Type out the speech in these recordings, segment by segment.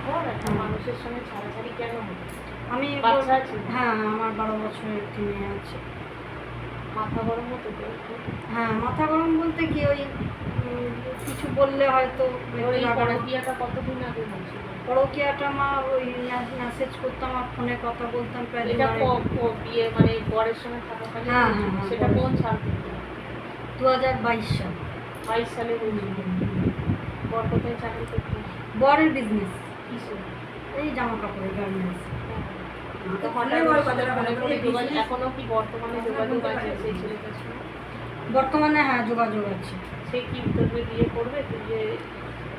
পর একটা মানুষের সঙ্গে ছাড়াছাড়ি কেন আমি হ্যাঁ আমার বারো বছরের একটি মেয়ে আছে। মাথা গরম হতো হ্যাঁ মাথা গরম বলতে কি ওই কিছু বললে হয়তো ওর এই রাগারাগি- পরকীয়াটা কতদিন আগে হয়েছিল? মা ওই মেসেজ করতাম আর ফোনে কথা বলতাম প্রায় এটা ক- ক- বিয়ে মানে বরের সঙ্গে থাকাকালীন হ্যাঁ, সেটা কোন সাল দু হাজার বাইশ সাল। বাইশ সালে বর কোথায় চাকরি করতে? বরের বিজনেস এই জামা কাপড়ের গার্মেন্টস যোগাযোগ এখনও কি বর্তমানে যোগাযোগ আছে সেই ছেলেটার সঙ্গে? বর্তমানে হ্যাঁ যোগাযোগ আছে। সে কি তোকে বিয়ে করবে? তুই যে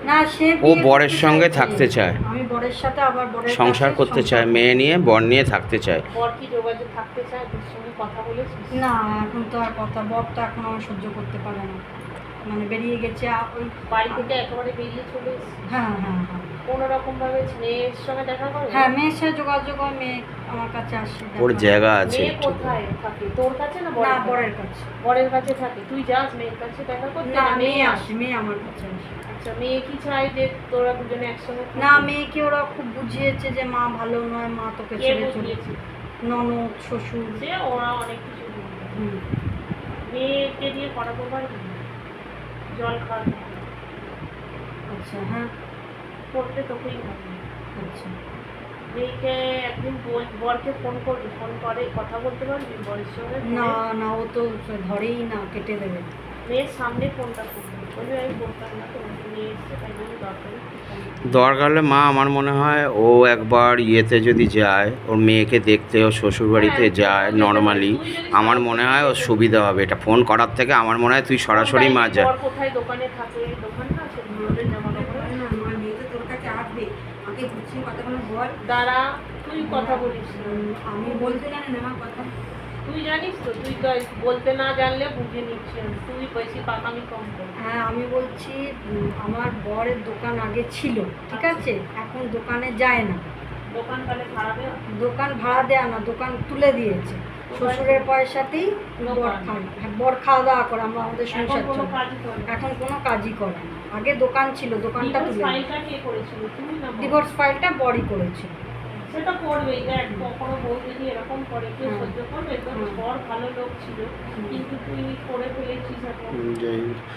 না সে ও বরের সঙ্গে থাকতে চায়। আমি বরের সাথে আবার বরের সংসার করতে চায় মেয়ে নিয়ে বর নিয়ে থাকতে চায়। বর কি যোগাযোগ থাকতে চায়? তোর সঙ্গে কথা বলেছিস? না এখন তো আর কথা বর তো এখন আমার সহ্য করতে পারে না। মানে বেরিয়ে গেছে ওই বাড়ি থেকে একেবারে বেরিয়ে চলে হ্যাঁ হ্যাঁ হ্যাঁ। কোনো রকম ভাবে মেয়ের সঙ্গে দেখা করে? হ্যাঁ মেয়ের সাথে যোগাযোগ হয় মেয়ে আমার কাছে আসে ওর জায়গা আছে মেয়ে কোথায় থাকে? তোর কাছে না না বরের বরের কাছে। কাছে কাছে থাকে। তুই যাস মেয়ের কাছে দেখা করতে না মেয়ে আসে? মেয়ে আমার কাছে আসে। আচ্ছা মেয়ে কি চায় যে তোরা দুজনে একসঙ্গে না মেয়েকে ওরা খুব বুঝিয়েছে যে মা ভালো নয় মা তোকে কে ছেড়ে চলে ননদ শ্বশুর। সে ওরা অনেক কিছু মেয়েকে দিয়ে করাতে পারবি জল খাওয়াতে আচ্ছা হ্যাঁ। করতে তোকেই হবে আচ্ছা। মেয়েকে একদিন বরকে ফোন করবি ফোন করে কথা বলতে পারবি বরের সঙ্গে? না না ও তো ধরেই না কেটে দেবে। মেয়ের সামনে ফোনটা করবি। আমি বলতাম না তোমাকে নিয়ে এসছে তাই জন্য দরকারি দরকার হলে মা আমার মনে হয় ও একবার ইয়েতে যদি যায় ওর মেয়েকে দেখতে ও শ্বশুরবাড়িতে হ্যাঁ, যায় নর্মালি আমার মনে হয় ওর সুবিধা হবে এটা। ফোন করার থেকে আমার মনে হয় তুই সরাসরি মা যা। কোথায় দোকানে থাকে দোকান না আছে ওদের জামা কাপড় না আমার মেয়ে তো তোর কাছে আসবে আমাকে বুঝিয়ে কথাগুলো বল দাঁড়া তুই কথা বলিস আমি বলতে জানি না আমার কথা। তুই জানিস তো তুই তো বলতে না জানলে বুঝে নিচ্ছি তুই বেশি পাকামি কম কর হ্যাঁ আমি বলছি আমার বরের দোকান আগে ছিল ঠিক আছে? এখন দোকানে যায় না। দোকান ভাড়া দেওয়া? দোকান ভাড়া দেয়া না দোকান তুলে দিয়েছে। শ্বশুরের পয়সাতেই বর হ্যাঁ, বর খাওয়া দাওয়া করে আমরা আমাদের সংসার। এখন কোনো কাজই করে না। আগে দোকান ছিল দোকানটা তুমি তুলে ফাইলটা কে করেছিল? তুমি না ডিভোর্স ফাইলটা বড়ি করেছিল। সেটা করবেই দেখ কখনো বউ যদি এরকম করে কেউ হুম। সহ্য করবে? তোর হুম। বর ভালো লোক ছিল কিন্তু তুই করে ফেলেছিস এখন।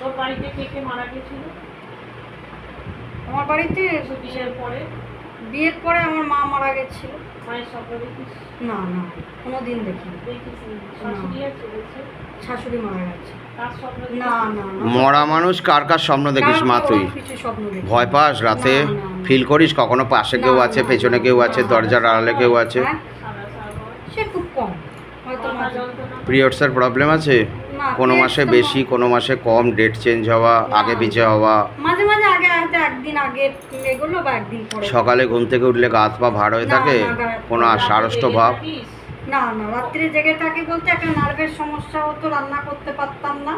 তোর বাড়িতে কে কে মারা গেছিল? আমার বাড়িতে বিয়ের পরে? বিয়ের পরে আমার মা মারা গেছিল। মায়ের স্বপ্ন দেখিস না না কোনো দিন নি। শাশুড়ি মারা গেছে। না না না। মরা মানুষ কার কার স্বপ্ন দেখিস মা তুই? দেখি? ভয় পাস রাতে। ফিল করিস? কখনো পাশে কেউ আছে পেছনে কেউ আছে দরজার আড়ালে কেউ আছে? হ্যাঁ, সে খুব কম। হয়তো মাথা মাঝে যন্ত্রণা। পিরিয়ডসের প্রবলেম আছে? কোনো মাসে বেশি কোনো মাসে কম ডেট চেঞ্জ হওয়া আগে না। পিছে হওয়া। মাঝে মাঝে আগে হয়তো একদিন আগে এগুলো বা একদিন পরে। সকালে ঘুম থেকে উঠলে গা হাত পা ভার হয়ে থাকে? কোনো সারষ্ট ভাব? না না রাত্রে জেগে থাকি বলতে একটা নার্ভের সমস্যা হতো রান্না করতে পারতাম না।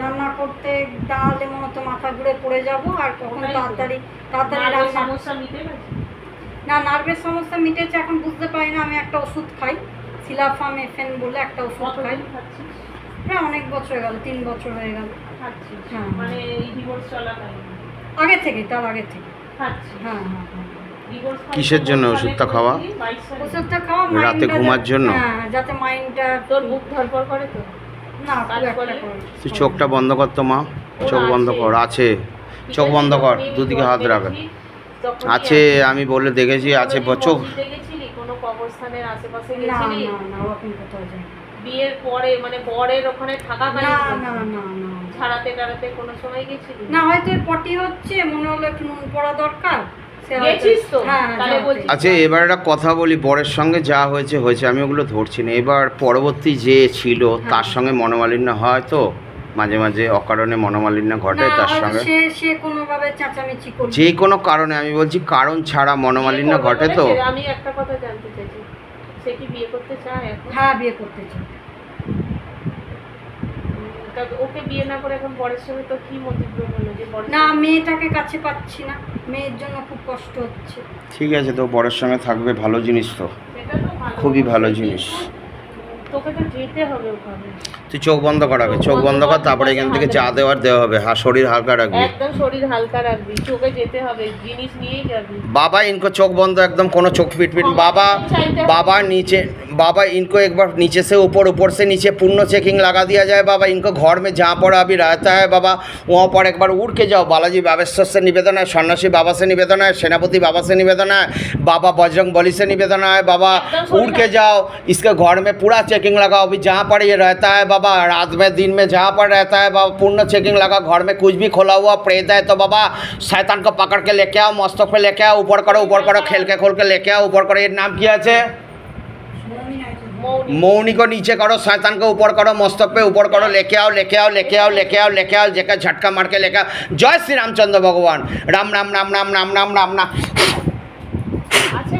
রান্না করতে দাঁড়ালে মনে হতো মাথা ঘুরে পড়ে যাব আর কখন তাড়াতাড়ি তাড়াতাড়ি রান্না সমস্যা মিটে গেছে? না নার্ভের সমস্যা মিটেছে এখন বুঝতে পারি না আমি একটা ওষুধ খাই। সিলাফাম এফেন বলে একটা ওষুধ খাই। হ্যাঁ অনেক বছর হয়ে গেল তিন বছর হয়ে গেল। হ্যাঁ। মানে ডিভোর্স চলাকালীন আগে থেকে তার আগে থেকে। হ্যাঁ হ্যাঁ হ্যাঁ। কিসের জন্য ওষুধটা খাওয়া? ওষুধটা খাওয়া রাতে ঘুমার জন্য? হ্যাঁ যাতে মাইন্ডটা তোর ধরপড় করে তো? না কাজ করে? করে তুই চোখটা বন্ধ কর তো মা। চোখ বন্ধ কর আছে। চোখ বন্ধ কর দুদিকে হাত রাখ। আছে আমি বলে দেখেছি আছে ব- চোখ দেখেছিলি কোনো কবরস্থানের আশেপাশে গেছিলি? না না ওরকম কোথাও না। বিয়ের পরে মানে বরের ওখানে না না না না ছাড়াতে টাড়াতে কোনো সময় গেছিলি? না হয়তো পটি হচ্ছে মনে হলো একটু নুন পড়া দরকার? হ্যাঁ। বলছিস- আচ্ছা এবার একটা কথা বলি বরের সঙ্গে যা হয়েছে হয়েছে আমি ওগুলো ধরছি না। এবার পরবর্তী যে ছিল তার সঙ্গে মনোমালিন্য হয় তো? মাঝে মাঝে অকারণে মনোমালিন্য ঘটে তার সঙ্গে? সে সে কোনোভাবে চেঁচামেচি করবে যে কোনো কারণে আমি বলছি কারণ ছাড়া মনোমালিন্য ঘটে তো? আমি একটা কথা জানতে চাইছি সে কি বিয়ে করতে চায় এখন? হ্যাঁ বিয়ে করতে চায়। তা ওকে বিয়ে না করে এখন বরের সঙ্গে তো কি মতিভ্রম হলো যে না মেয়েটাকে কাছে পাচ্ছি না। মেয়ের জন্য খুব কষ্ট হচ্ছে। ঠিক আছে তো বরের সঙ্গে থাকবে ভালো জিনিস তো। খুবই ভালো জিনিস। তুই চোখ বন্ধ করাবে চোখ বন্ধ কর তারপরে এখান থেকে চা দেওয়ার দেওয়া হবে হ্যাঁ শরীর হালকা রাখবি। একদম শরীর হালকা রাখবি চোখে যেতে হবে জিনিস নিয়েই যাবি। বাবা ইনকো চোখ বন্ধ একদম কোনো চোখ পিটপিট বাবা বাবা নিচে बाबा इनको एक बार नीचे से ऊपर ऊपर से नीचे पूर्ण चेकिंग लगा दिया जाए बाबा इनको घर में जहाँ पर अभी रहता है बाबा वहाँ पर एक बार उड़ के जाओ बालाजी बाबेश्वर से निवेदन है सन्यासी बाबा से निवेदन है सेनापति बाबा से निवेदन है बाबा बजरंग बली से निवेदन है बाबा उड़ के जाओ इसके घर में पूरा चेकिंग लगाओ अभी जहाँ पर ये रहता है बाबा रात में दिन में जहाँ पर रहता है बाबा पूर्ण चेकिंग लगा घर में कुछ भी खोला हुआ प्रेत है तो बाबा शैतान को पकड़ के लेके आओ मस्तक पे लेके आओ ऊपर करो ऊपर करो खेल के खोल के लेके आओ ऊपर करो ये नाम क्या है মৌনিক। নিচে করো, শয়তানকে উপর করো মস্তপে উপর করো, লেখে আও লেখে আও লেখে আও লেখে আও লেখে আও, যেকে ঝটকা মারকে লেখা জয় শ্রীরামচন্দ্র ভগবান। রাম রাম রাম রাম রাম রাম রাম রাম।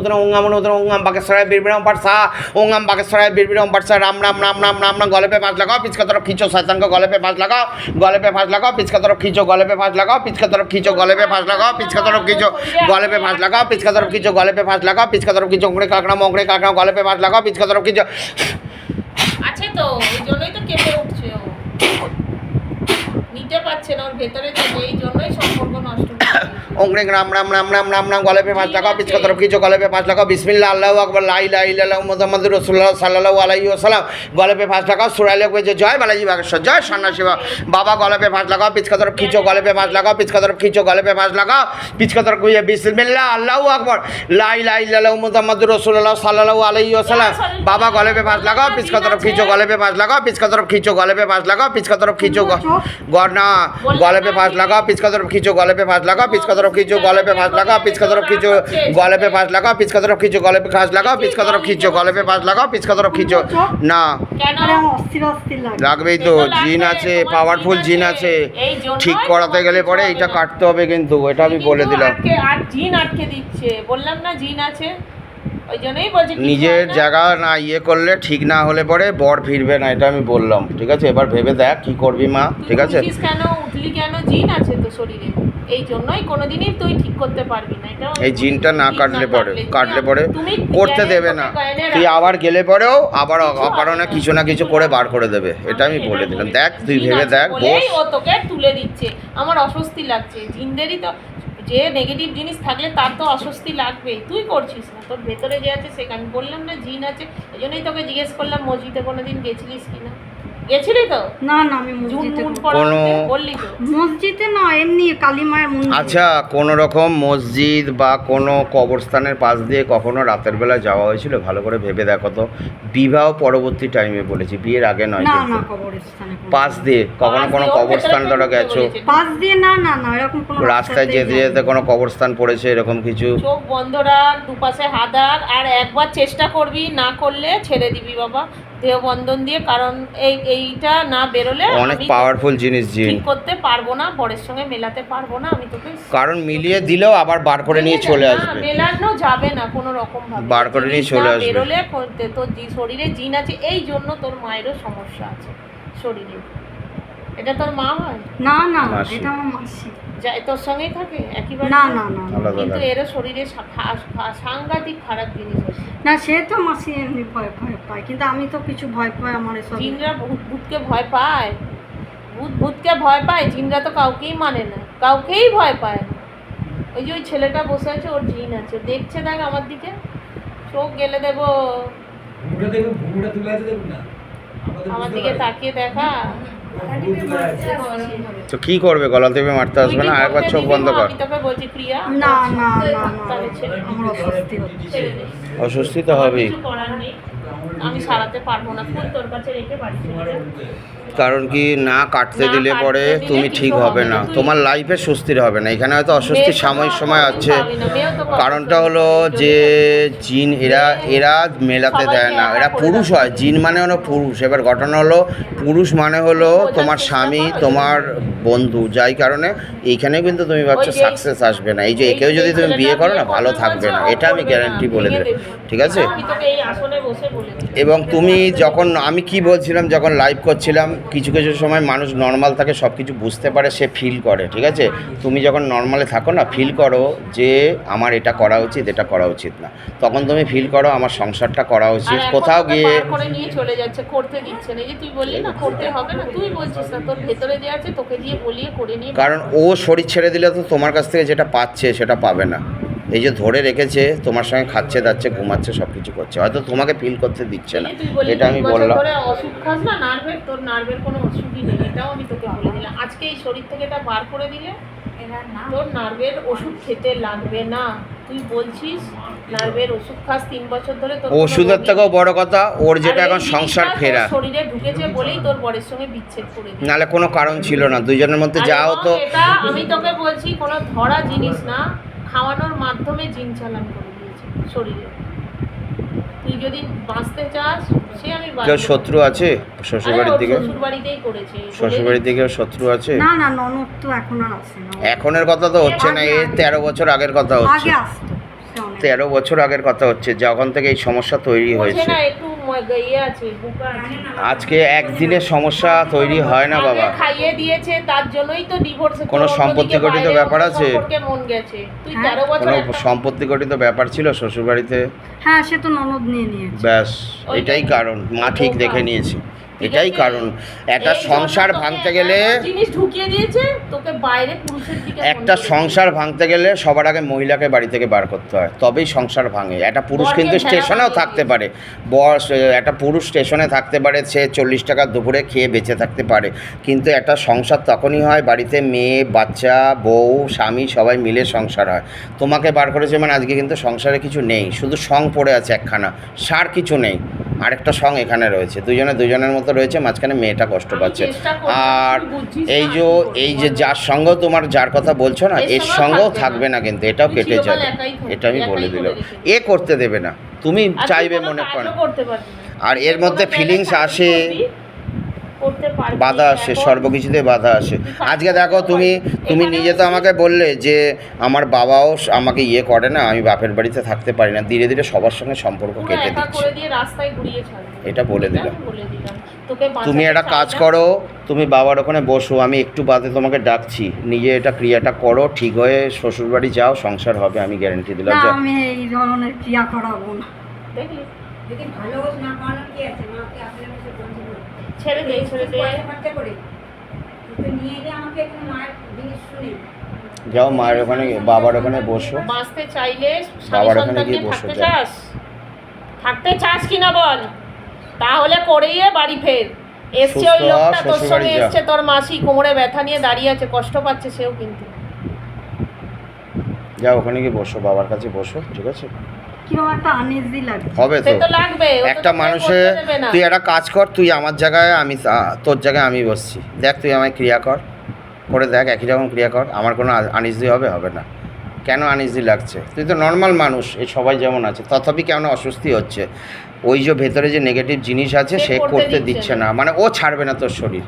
উদরং ওঙ্গামন উদরং ওঙ্গাম বাকেশ্বরায় বীরবিরম পাটসা ওঙ্গাম বাকেশ্বরায় বীরবিরাম পাটসা রাম রাম রাম রাম রাম রাম গলে পে ভাঁজ লাগাও, পিচকা তরফ খিচো, শয়তানকে গলে পে লাগাও গলে পে ভাঁজ লাগাও, পিচকা তরফ খিচো গলে পে লাগাও পিছকে তরফ খিচো গলে পাঁচ ভাঁজ লাগাও, পিচকা তরফ খিচো গলে পে লাগাও, পিচকা তরফ খিচো গলে পে লাগাও, পিচকা তরফ খিচো ওঙ্গড়ে কাঁকড়া মোঙ্গড়ে কাঁকড়া গলে পে লাগাও, পিচকা তরফ খিচো। আছে আচ্ছা তো, ওই জন্যই তো কেঁপে উঠছে নিতে পারছে না, ওর ভেতরে থেকে এই জন্যই সম্পর্ক নষ্ট রাম রাম রাম রাম রাম রাম গলেপে পাঁচ লাগাও পিছকা তরফ কিছু গলে পাঁচ লাগাও বিসমিল্লা আল্লাহ আকবর লাই লাই লাল মোহাম্মদ রসুল্লাহ সাল্লাহ আলাই ওসালাম গলেপে পাঁচ লাগাও সুরাইলে কয়েছে জয় বালাজি বাগেশ্বর, জয় বাবা গলেপে পাঁচ লাগাও পিছকা তরফ খিচো গলেপে পাঁচ লাগাও পিছকা তরফ খিচো গলেপে পাঁচ লাগাও পিছকা তরফ খুঁজে বিসমিল্লা আল্লাহ আকবর লাই লাই লাল্লাহ মোহাম্মদ রসুল্লাহ সাল্লাহ আলাই ওসালাম বাবা গলেপে পাঁচ লাগাও পিছকা খিচো গলেপে পাঁচ লাগাও পিছকা তরফ খিচো গলেপে পাঁচ লাগাও পিছকা তরফ খিচো ঘর না গলেপে ফাঁস লাগাও পিছকা তরফ কিছু গলেপে ফাঁস লাগাও পিছকা তরফ কিছু গলেপে ফাঁস লাগা পিছকা তরফ কিছু গলেপে ফাঁস লাগা পিছকা তরফ কিছু গলেপে ফাঁস লাগাও পিছকা তরফ কিছু গলেপে ফাঁস লাগা পিছকা তরফ কিছু না। লাগবেই তো জিন আছে পাওয়ারফুল জিন আছে। ঠিক করাতে গেলে পরে এটা কাটতে হবে কিন্তু এটা আমি বলে দিলাম। আর জিন আটকে দিচ্ছে। বললাম না জিন আছে? ওই জন্যই বলছি নিজের জায়গা না ইয়ে করলে ঠিক না হলে পরে বর ফিরবে না এটা আমি বললাম ঠিক আছে? এবার ভেবে দেখ কি করবি মা ঠিক আছে? কেন উঠলি কেন? জিন আছে তো শরীরে। এই জন্যই কোনোদিনই তুই ঠিক করতে পারবি না এটা এই জিনটা না কাটলে পরে কাটলে। পরে করতে দেবে না। তুই আবার গেলে পরেও আবার অকারণে কিছু না কিছু করে বার করে দেবে এটা আমি বলে দিলাম। দেখ তুই ভেবে দেখ বস। ও তোকে তুলে দিচ্ছে। আমার অস্বস্তি লাগছে। জিনদেরই তো যে নেগেটিভ জিনিস থাকলে তার তো অস্বস্তি লাগবেই। তুই করছিস না, তোর ভেতরে যে আছে সেখানে। বললাম না জিন আছে এই জন্যই তোকে জিজ্ঞেস করলাম, মসজিদে কোনো দিন গেছিলিস কিনা? গেছিলি তো? না না আমি মসজিদে কোনো- বললি তো। মসজিদে না এমনি কালী মায়ের মন্দির। আচ্ছা কোনো রকম মসজিদ বা কোনো কবরস্থানের পাশ দিয়ে কখনো রাতের বেলা যাওয়া হয়েছিল? ভালো করে ভেবে দেখো তো। বিবাহ পরবর্তী টাইমে বলেছি বিয়ের আগে নয় না না কবরস্থানে পাশ দিয়ে কখনো কোনো কবরস্থান ধরো গেছো। পাশ দিয়ে না না না এরকম কোনো রাস্তায় যেতে যেতে কোনো কবরস্থান পড়েছে এরকম কিছু? চোখ বন্ধ রাখ দুপাশে হাদার আর একবার চেষ্টা করবি না করলে ছেড়ে দিবি বাবা। দেহ বন্ধন দিয়ে কারণ এই এইটা না বেরোলে অনেক পাওয়ারফুল জিনিস জিন। ঠিক করতে পারব না বরের সঙ্গে মেলাতে পারব না আমি তোকে কারণ মিলিয়ে দিলেও আবার বার করে নিয়ে চলে না, আসবে। মেলানো যাবে না কোনো রকম ভাবে। বার করে নিয়ে চলে আসবে। বেরোলে করতে তোর জি- শরীরে জিন আছে এই জন্য তোর মায়েরও সমস্যা আছে শরীরে। এটা তোর মা হয়? না না মাসি। এটা আমার মাসি। যা তোর সঙ্গেই থাকে? একইবার না না না না। আলাদা কিন্তু আলাদা। এরও শরীরে সা- খা- খা- সাংঘাতিক খারাপ জিনিস আছে। না সে তো মাসি এমনি ভয় ভয় পায়। কিন্তু আমি তো কিছু ভয় পাই আমার এসব। জিনরা ভূত ভূতকে ভয় পায়? ভূত ভূতকে ভয় পায়? জিনরা তো কাউকেই মানে না। কাউকেই ভয় পায় না। ওই যে ওই ছেলেটা বসে আছে ওর জিন আছে। দেখছে দেখ আমার দিকে। চোখ গেলে দেবো। ঘুমটা দেখুন ঘুমটা তুলে আছে দেখুন না? আমাদের আমার বুঝতে দিকে পারে। তাকিয়ে দেখা। তো কি করবে? গলা টিপে মারতে আসবে না? আরেকবার চোখ বন্ধ কর। না না অস্বস্তি তো হবেই। আমি সারাতে পারব না। ফুল তোর কাছে রেখে বাড়ি কারণ কি না কাটতে দিলে পরে তুমি ঠিক হবে না। তোমার লাইফে স্বস্তির হবে না। এখানে হয়তো অস্বস্তি মেয়ের তো সাময়িক সময় আছে। কারণটা হলো যে জিন এরা এরা মেলাতে দেয় না। এরা পুরুষ হয়। জিন মানে হলো পুরুষ। এবার ঘটনা হলো পুরুষ মানে হলো তোমার স্বামী তোমার বন্ধু। যাই কারণে এইখানে কিন্তু তুমি ভাবছ সাকসেস আসবে না। এই যে একেও যদি তুমি বিয়ে করো না ভালো থাকবে না। এটা আমি গ্যারান্টি বলে দেবে। ঠিক আছে? এবং তুমি যখন আমি কি বলছিলাম যখন লাইভ করছিলাম কিছু কিছু সময় মানুষ নর্মাল থাকে সব কিছু বুঝতে পারে সে ফিল করে ঠিক আছে? তুমি যখন নর্মালে থাকো না ফিল করো যে আমার এটা করা উচিত এটা করা উচিত না। তখন তুমি ফিল করো আমার সংসারটা করা উচিত। কোথাও গিয়ে করে নিয়ে চলে যাচ্ছে করতে দিচ্ছে না। যে তুই বললি না করতে হবে না তুই বলছিস না তোর ভেতরে যে আছে তোকে দিয়ে বলিয়ে করে নিয়ে কারণ ও শরীর ছেড়ে দিলে তো তোমার কাছ থেকে যেটা পাচ্ছে সেটা পাবে না। এই যে ধরে রেখেছে তোমার সঙ্গে খাচ্ছে দাচ্ছে ঘুমাচ্ছে সব কিছু করছে। হয়তো তোমাকে ফিল করতে দিচ্ছে না। এটা আমি বললাম। ওষুধ খাস না নার্ভের তোর নার্ভের কোনো অসুখই নেই। এটাও আমি তোকে বলে দিলাম। আজকে এই শরীর থেকে এটা বার করে দিলে তোর নার্ভের ওষুধ খেতে লাগবে না। তুই বলছিস নার্ভের ওষুধ খাস তিন বছর ধরে তোর ওষুধের থেকেও বড় কথা ওর যেটা এখন সংসার ফেরা। শরীরে ঢুকেছে বলেই তোর বরের সঙ্গে বিচ্ছেদ করে। নালে কোনো কারণ ছিল না দুজনের মধ্যে যা হতো আমি তোকে বলছি কোনো ধরা জিনিস না। খাওয়ানোর মাধ্যমে জিন চালান করে দিয়েছে শরীরে। তুই যদি বাঁচতে চাস সে আমি কেউ শত্রু আছে শ্বশুরবাড়ির দিকে? শ্বশুর বাড়িতেই করেছে শ্বশুরবাড়ির দিকে শত্রু আছে? না না ননদ তো এখন আর আসে না। এখনের কথা তো হচ্ছে না এই তেরো বছর আগের কথা হচ্ছে। আগে আসতো তেরো বছর আগের কথা হচ্ছে যখন থেকে এই সমস্যা তৈরি হয়েছে। না একটু আজকে একদিনের সমস্যা তৈরি হয় না বাবা। খাইয়ে দিয়েছে তার জন্যই তো ডিভোর্স কোনো সম্পত্তি গঠিত ব্যাপার আছে? মন গেছে। তুই হ্যাঁ। তেরো বছর কোনো সম্পত্তি গঠিত ব্যাপার ছিল শ্বশুর বাড়িতে হ্যাঁ সে তো ননদ নিয়ে নিয়েছে। ব্যাস এটাই কারণ। মা ঠিক দেখে নিয়েছে। এটাই কারণ। একটা সংসার ভাঙতে গেলে জিনিস ঢুকিয়ে দিয়েছে তোকে বাইরে পুরুষের দিকে একটা সংসার ভাঙতে গেলে সবার আগে মহিলাকে বাড়ি থেকে বার করতে হয়। তবেই সংসার ভাঙে। একটা পুরুষ কিন্তু স্টেশনেও থাকতে পারে। বস একটা পুরুষ স্টেশনে থাকতে পারে সে চল্লিশ টাকা দুপুরে খেয়ে বেঁচে থাকতে পারে। কিন্তু একটা সংসার তখনই হয় বাড়িতে মেয়ে বাচ্চা বউ স্বামী সবাই মিলে সংসার হয়। তোমাকে বার করেছে মানে আজকে কিন্তু সংসারে কিছু নেই। শুধু সং পড়ে আছে একখানা। সার কিছু নেই। আরেকটা সং এখানে রয়েছে। দুজনে দুজনের মতো রয়েছে মাঝখানে মেয়েটা কষ্ট পাচ্ছে। আর এই যে এই যে যার সঙ্গ তোমার যার কথা বলছো না এর সঙ্গেও থাকবে না। কিন্তু এটাও কেটে যাবে। এটা আমি বলে দিল দিলাম। এ করতে দেবে না। তুমি চাইবে মনে করেন। আর এর মধ্যে ফিলিংস আসে চাকরি করবি, করতে পারবি বাধা আসে সর্বকিছুতে বাধা আসে। আজকে দেখো তুমি তুমি নিজে তো আমাকে বললে যে আমার বাবাও আমাকে ইয়ে করে না আমি বাপের বাড়িতে থাকতে পারি না। ধীরে ধীরে সবার সঙ্গে সম্পর্ক কেটে দিচ্ছে। এটা বলে দিলাম। আমি বলে দিলাম। তোকে তুমি একটা কাজ করো তুমি বাবার ওখানে বসো আমি একটু বাদে তোমাকে ডাকছি। নিজে এটা ক্রিয়াটা করো ঠিক হয়ে শ্বশুরবাড়ি যাও সংসার হবে আমি গ্যারেন্টি দিলাম যা আমি এই ধরনের ক্রিয়া করাবো না। দেখলি? যদি ভালোবাস না কি আছে? ছেড়ে দে ছেড়ে দে। পয়সা খরচা করে। তুই নিয়ে গিয়ে আমাকে একটু মায়ের জিনিস শুনে। যাও মায়ের ওখানে বাবার ওখানে বসো। বাঁচতে চাইলে স্বামী বাবার ওখানে গিয়ে বসে থাকতে চাস? থাকতে চাস কিনা বল? তাহলে করেই বাড়ি ফের। এসছে ওই লোকটা তোর সঙ্গে এসছে তোর মাসি কোমরে ব্যথা নিয়ে দাঁড়িয়ে আছে কষ্ট পাচ্ছে সেও কিন্তু। যাও ওখানে গিয়ে বসো বাবার কাছে বসো ঠিক আছে? কীরকম একটা আনইজি লাগে হবে তো। লাগবে একটা না। তুই একটা কাজ কর তুই আমার জায়গায় আমি তোর জায়গায় আমি বসছি। দেখ তুই আমায় ক্রিয়া কর করে দেখ একই রকম ক্রিয়া কর আমার কোনো আনিজি হবে হবে না। কেন আনিজি লাগছে? তুই তো নর্মাল মানুষ এই সবাই যেমন আছে তথাপি কেন অস্বস্তি হচ্ছে? ওই যে ভেতরে যে নেগেটিভ জিনিস আছে সে করতে দিচ্ছে। না। মানে ও ছাড়বে না তোর শরীর।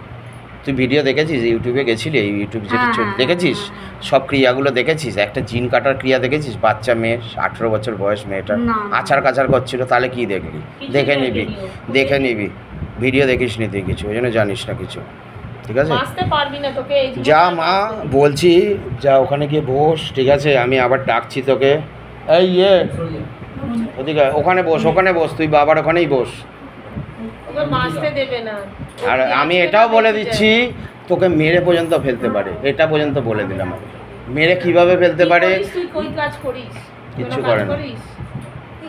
তুই ভিডিও দেখেছিস? ইউটিউবে গেছিলি এই ইউটিউব যেটা হ্যাঁ, হ্যাঁ, দেখেছিস? সব ক্রিয়াগুলো দেখেছিস? একটা জিন কাটার ক্রিয়া দেখেছিস? বাচ্চা মেয়ে আঠেরো বছর বয়স না। আচার কাচার করছিল তাহলে কি দেখলি? কিছু দেখে নিবি দেখে নিবি। ভিডিও দেখিস নি তুই কিছু ওই জন্য জানিস না কিছু। ঠিক আছে? বাঁচতে পারবি না তোকে এই জীবনে যা মা বলছি যা ওখানে গিয়ে বস ঠিক আছে? আমি আবার ডাকছি তোকে। এই ইয়ে ওদিকে ওখানে বস ওখানে বস তুই বাবার ওখানেই বস তোকে বাঁচতে দেবে না ও আর আমি এটাও বলে দিচ্ছি তোকে মেরে পর্যন্ত ফেলতে পারে। এটা পর্যন্ত বলে দিলাম আমি। মেরে কীভাবে ফেলতে পারে? করিস তুই কই কাজ করিস? কিচ্ছু করে না।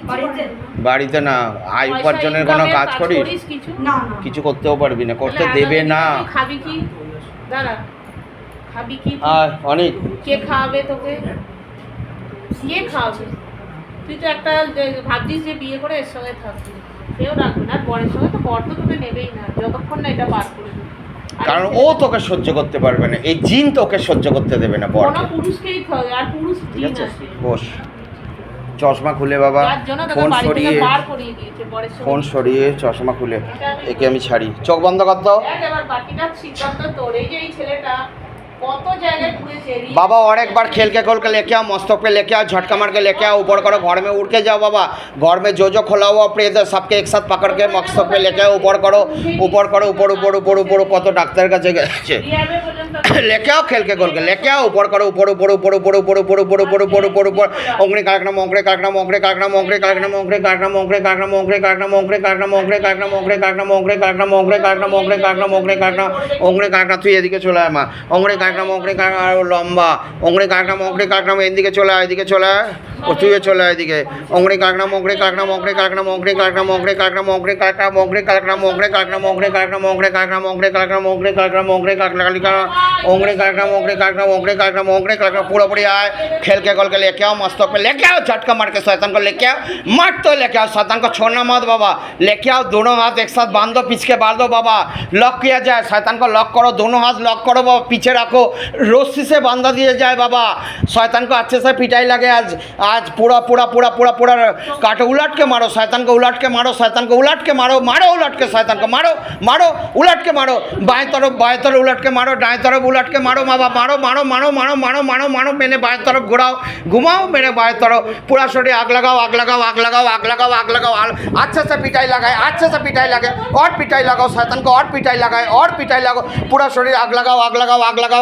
বাড়িতে? বাড়িতে না আয় উপার্জনের কোনো কাজ করিস? কিছু? না না। কিছু করতেও পারবি না করতে দেবে না। খাবি কি? দাঁড়া খাবি কি? অনেক। কে খাওয়াবে তোকে? কে খাওয়াবে? তুই তো একটা ভাবছিস যে বিয়ে করে এর সঙ্গে থাকবি। কেউ রাখবে না বরের সঙ্গে তো বর তো নেবেই না যতক্ষণ না এটা বার কারণ ও তোকে সহ্য করতে পারবে না এই জিন তোকে সহ্য করতে দেবে না বর পুরুষকেই আর পুরুষ ঠিক আছে বস। চশমা খুলে বাবা ফোন সরিয়ে ফোন সরিয়ে চশমা খুলে একে আমি ছাড়ি। চোখ বন্ধ কর দাও এবার বাকিটা তোর এই যে এই ছেলেটা কত জায়গায় ঘুরেছে রিয়া- बाबा और एक बार खेल के खोल के लेके आओ मस्तक पे लेके आओ झटका मार के लेके आओ ऊपर करो घर में उड़ के जाओ बाबा घर में जो जो खोला हुआ प्रेत है सबके एक साथ पकड़ के मस्तक पे लेके आओ ऊपर करो ऊपर करो ऊपर ऊपर ऊपर ऊपर কত ডাক্তারের কাছে গেছে রিয়াবে পর্যন্ত लेके आओ खेल के खोल के लेके आओ ऊपर करो ऊपर ऊपर ऊपर ऊपर ऊपर ऊपर ऊपर ऊपर ऊपर ऊपर ऊपर ओंगरे काकना मोंगरे काकना मोंगरे काकना मोंगरे काकना मोंगरे काकना मोंगरे काकना मोंगरे काकना मोंगरे काकना मोंगरे काकना मोंगरे काकना मोंगरे काकना मोंगरे काकना मोंगरे काकना मोंगरे काकना ओंगरे काकना তুই এদিকে চলে আয় মা ওংরে কাকনা মোংরে কাকনা আরো লম্বা ওংরে কাকনা মোংরে কাকনা এদিকে চলে আয় এদিকে চলে আয় ও তুইও চলে আয় এদিকে ওংরে কাকনা মোংরে কাকনা মোংরে কাকনা মোংরে কাকনা মোংরে কাকনা মোংরে কাকনা মোংরে কাকনা মোংরে কাকনা মোংরে কাকনা মোংরে কাকনা মোংরে কাকনা মোংরে কাকনা মোংরে কাকনা কালিকা ओंगरे काकना मोंगरे काकना मोंगरे काकना मोंगरे काकना पूरा पूरी आए खेल के गोल के लेके आओ मस्तक पे लेके आओ झटका मार के शैतान को लेके आओ मत तो लेके आओ शैतान को छोड़ना मत बाबा लेके आओ दोनों हाथ एक साथ बांध दो पीछे के बांध दो बाबा लॉक किया जाए शैतान को लॉक करो दोनों हाथ लॉक करो बाबा पीछे रखो रस्सी से बांधा दिया जाए बाबा शैतान को अच्छे से पिटाई लगे आज आज पूरा पूरा पूरा पूरा पूरा काटो उलट के मारो शैतान को उलट के मारो शैतान को उलट के मारो मारो उलट के शैतान को मारो मारो उलट के मारो बाएं तरफ बाएं तरफ उलट के मारो दाएं तरफ उलट के मारो बाबा मारो मारो मारो मारो मारो मारो मारो मैंने बाएं तरफ घुराओ घुमाओ मेरे बाएं तरफ पूरा शरीर आग लगाओ आग लगाओ आग लगाओ आग लगाओ आग लगाओ आग- अच्छे से पिटाई लगाए अच्छे से पिटाई लगाए और पिटाई लगाओ शैतान को और पिटाई लगाए और पिटाई लगाओ पूरा शरीर आग लगाओ आग लगाओ आग लगाओ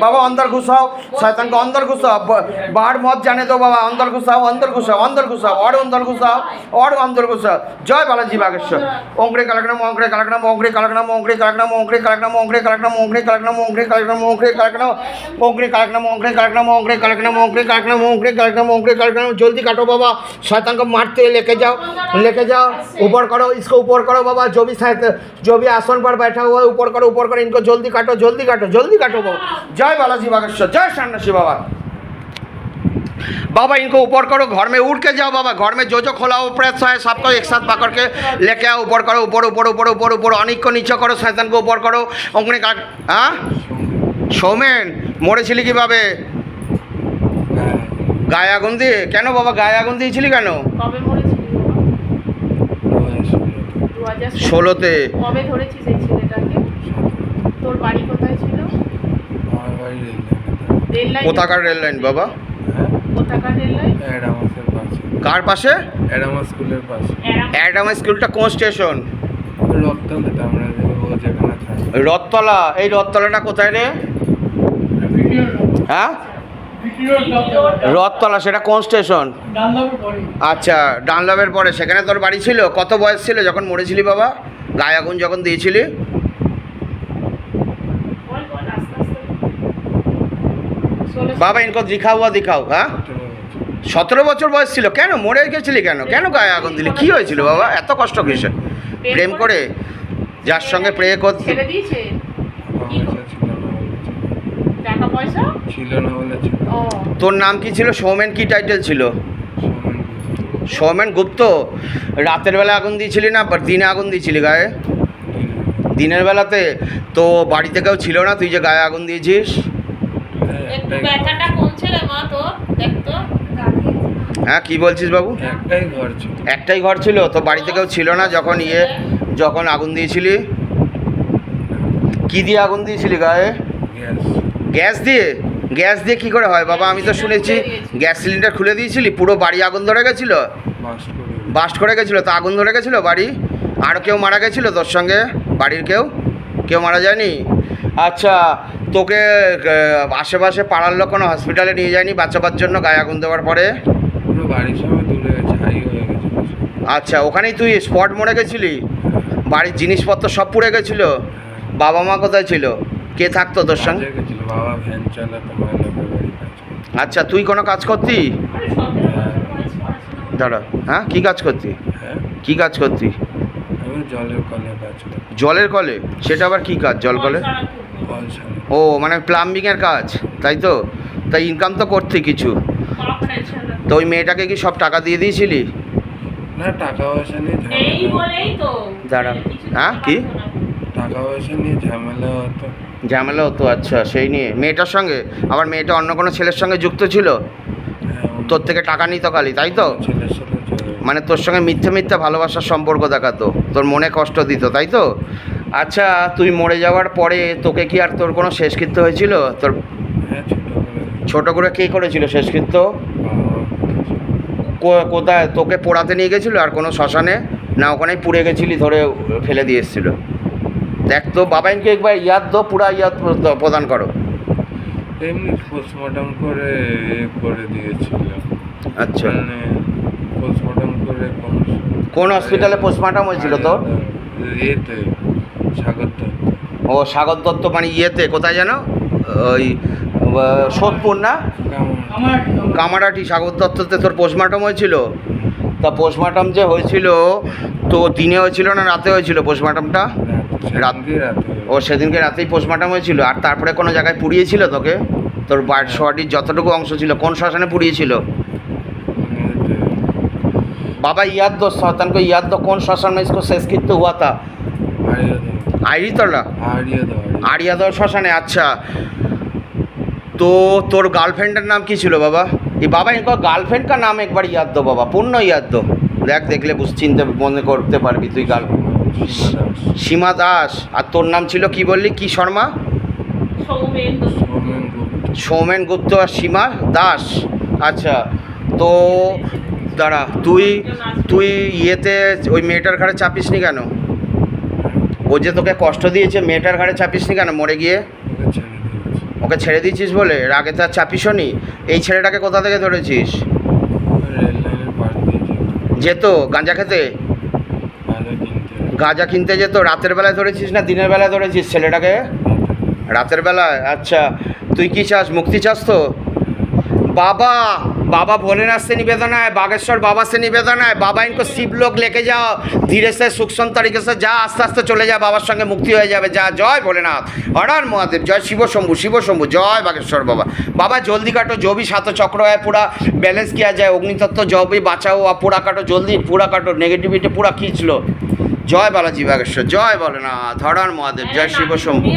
शैतान को अंदर घुसाओ ब- बाहर मत जाने दो बाबा अंदर घुसाओ अंदर घुसाओ अंदर घुसाओ और अंदर घुसाओ और अंदर घुसाओ जय बालाजी बागेश्वर ओंगरे कलकना मोंगरे कलकना मोंगरे कलकना मोंगरे कलकना मोंगरे कलकना मोंगरे कलकना मोंगरे कलकना मोंगरे कलकना मोंगरे कलकना मोंगरे कलकना मोंगरे कलकना मोंगरे कलकना मोंगरे कलकना मोंगरे कलकना मोंगरे कलकना जल्दी काटो बाबा शैतान को मारते हुए लेके जाओ लेके जाओ ऊपर करो इसको ऊपर करो बाबा जो भी शायद जो भी आसन पर बैठा हुआ है ऊपर करो ऊपर करो इनको जल्दी काटो जल्दी काटो जल्दी काटो बाबा जय बालाजी बागेश्वर जय सन्यासी बाबा बाबा इनको ऊपर करो घर में उड़ के जाओ बाबा घर में जो जो खोला हो प्रेस है सबको एक साथ पकड़ के लेके आओ ऊपर करो ऊपर ऊपर ऊपर ऊपर ऊपर अनिक को नीचे करो शैतान को ऊपर करो ওখানে কাক হ্যাঁ সৌমেন মরেছিলি কিভাবে গায়ে আগুন দিয়ে কেন বাবা গায়ে আগুন দিয়েছিলি কেন কবে মরেছিলি দু হাজার ষোলোতে কবে ধরেছিস এই ছেলেটাকে তোর বাড়ি কোথায় ছিল রেল লাইন কোথাকার রেল লাইন বাবা পাশে। কার পাশে? অ্যাডামাস স্কুলের পাশে। অ্যাডাম স্কুলটা কোন স্টেশন? রথতলা এই রথতলাটা কোথায় রে? হ্যাঁ? রথতলা সেটা কোন স্টেশন? আচ্ছা ডানলাভের পরে। সেখানে তোর বাড়ি ছিল? কত বয়স ছিল যখন মরেছিলি বাবা? গায়ে আগুন যখন দিয়েছিলি বল বল আস্তে আস্তে ষোলো বাবা ইনকো দিখা হুয়া দিখাও হ্যাঁ? সতেরো বছর বয়স ছিল। কেন? মরে গেছিলি কেন? কেন গায়ে আগুন দিলি? কি হয়েছিল বাবা? এত কষ্ট কিসে প্রেম করে যার সঙ্গে প্রে কর ছেড়ে দিয়েছে? কি পয়সা ছিল না বলে ছিল। টাকা পয়সা? ছিল না বলে ছিল ও। তোর নাম কি ছিল? সৌমেন কি টাইটেল ছিল? সৌমেন গুপ্ত। রাতের বেলা আগুন দিয়েছিলি না? বা দিনে আগুন দিয়েছিলি গায়ে? দিনের বেলাতে তো বাড়িতে কেউ ছিল না? তুই যে গায়ে আগুন দিয়েছিস? একটু ব্যথাটা কমছে রে মা তোর? দেখ হ্যাঁ কি বলছিস বাবু? একটাই ঘর ছিল। একটাই ঘর ছিল তো বাড়িতে কেউ ছিল না যখন ইয়ে যখন আগুন দিয়েছিলি? কি দিয়ে আগুন দিয়েছিলি গায়ে? গ্যাস। গ্যাস দিয়ে? গ্যাস দিয়ে কি করে হয় বাবা? আমি তো শুনেছি গ্যাস সিলিন্ডার খুলে দিয়েছিলি পুরো বাড়ি আগুন ধরে গেছিল? বাস্ট করে গেছিল তো আগুন ধরে গেছিল বাড়ি? আর কেউ মারা গেছিল তোর সঙ্গে? বাড়ির কেউ? কেউ মারা যায়নি? আচ্ছা তোকে আশেপাশে পাড়ার লোক কোনো হসপিটালে নিয়ে যায়নি? বাচ্চা বাচ্চাবার জন্য গায়ে আগুন দেওয়ার পরে? বাড়ির সময় তুলে আচ্ছা ওখানেই তুই স্পট মরে গেছিলি? বাড়ির জিনিসপত্র সব পুড়ে গেছিল? বাবা মা কোথায় ছিল? কে থাকতো তোর সঙ্গে। আচ্ছা তুই কোনো কাজ করতি? পড়াশোনা দাঁড়া হ্যাঁ কি কাজ করতি? হ্যাঁ। কি কাজ করতি? আমি জলের কলে কাজ করতো জলের কলে? সেটা আবার কি কাজ জল কলে? ও মানে প্লাম্বিংয়ের কাজ তাই তো? তাই ইনকাম তো করতি কিছু। তো ওই মেয়েটাকে কি সব টাকা দিয়ে দিয়েছিলি? না টাকা পয়সা নিয়ে এই ঝামেলা বলেই তো। দাঁড়া। হ্যাঁ, কি? টাকা পয়সা নিয়ে ঝামেলা হতো। ঝামেলা হতো আচ্ছা সেই নিয়ে। মেয়েটার সঙ্গে? আবার মেয়েটা অন্য কোনো ছেলের সঙ্গে যুক্ত ছিল? হ্যাঁ, তোর থেকে টাকা নিত খালি তাই তো। মানে তোর সঙ্গে মিথ্যে মিথ্যে ভালোবাসার সম্পর্ক দেখাতো। তোর মনে কষ্ট দিত তাই তো? আচ্ছা তুই মরে যাওয়ার পরে তোকে কি আর তোর কোনো শেষকৃত্য হয়েছিল? তোর হ্যাঁ ছোট করে। কে করেছিল শেষকৃত্য? কোথায়? তোকে পোড়াতে নিয়ে গেছিল আর কোনো শ্মশানে? না ওখানেই পুড়ে গেছিলি ধরে ফেলে দিয়ে এসেছিল। দেখ তো বাবাইনকে একবার ইয়াদ দো পুরা ইয়াদ প্রদান করো। এমনি পোস্টমর্টম করে করে দিয়েছিল আচ্ছা। মানে পোস্টমর্টম করে কোন কোন হসপিটালে postmortem হয়েছিল তোর? এতে। স্বাগত ও সাগর দত্ত মানে ইয়েতে কোথায় যেন ওই আহ, সোদপুর না কামারাটি সাগর দত্ততে তোর পোস্টমর্টম হয়েছিল তা পোস্টমর্টম যে হয়েছিল তো দিনে হয়েছিল না রাতে হয়েছিল পোস্টমর্টমটা রাত রাতে রাতে ও সেদিনকে রাতেই পোস্টমর্টম হয়েছিল আর তারপরে কোনো জায়গায় পুড়িয়েছিল তোকে তোর বার্ড শোয়াটির যতটুকু অংশ ছিল কোন শ্মশানে পুড়িয়েছিল बाबा याद दो सौतन को याद दो कौन श्मशान में इसको शेषकृत्य हुआ था আইরিতলা আরিয়াদহ শ্মশানে আচ্ছা। তো তোর গার্লফ্রেন্ডের নাম কি ছিল বাবা? এই বাবা ইনকো গার্লফ্রেন্ড কা নাম একবার ইয়াদ দো বাবা? পূর্ণ ইয়াদ দো। দেখ দেখলে বুঝ চিনতে মনে করতে পারবি তুই গার্ল সীমা দাস। আর তোর নাম ছিল কি বললি? কি শর্মা? সৌমেন সৌমেন গুপ্ত আর সীমা দাস। আচ্ছা তো দাঁড়া তুই তুই ইয়েতে ওই মেয়েটার ঘাড়ে চাপিসনি কেন? ও যে তোকে কষ্ট দিয়েছে মেয়েটার ঘাড়ে চাপিসনি কেন মরে গিয়ে? ওকে ছেড়ে দিয়েছিস বলে? এর আগে তো আর চাপিসও নি এই ছেলেটাকে কোথা থেকে ধরেছিস? যেত। গাঁজা খেতে? গাঁজা কিনতে। যেত? রাতের বেলায় ধরেছিস না দিনের বেলায় ধরেছিস ছেলেটাকে? রাতের বেলায়? আচ্ছা। তুই কি চাস? মুক্তি চাস তো? बाबा বাবা ভোলেনাথ সে নিবেদনায়, বাগেশ্বর বাবা সে নিবেদনায়, বাবা ইনকো শিবলোক লেখে যাও, ধীরে সে সুখ সন্তারিকে সে যা আস্তে আস্তে চলে যায় বাবার সঙ্গে মুক্তি হয়ে যাবে, যা, জয় ভোলেনাথ। হরান মহাদেব, জয় শিব শম্ভু শিব শম্ভু, জয় বাগেশ্বর বাবা। বাবা, জলদি কাটো, জবি সাত চক্র হয় পুরা ব্যালেন্স কিয়া যায়? অগ্নিতত্ত্ব, জবি, বাঁচাও, আর পুরা কাটো, জলদি পুরা কাটো, নেগেটিভিটি পুরা কিচল জয় বালাজি বাগেশ্বর, জয় ভোলেনাথ, হরান মহাদেব, জয় শিব শম্ভু।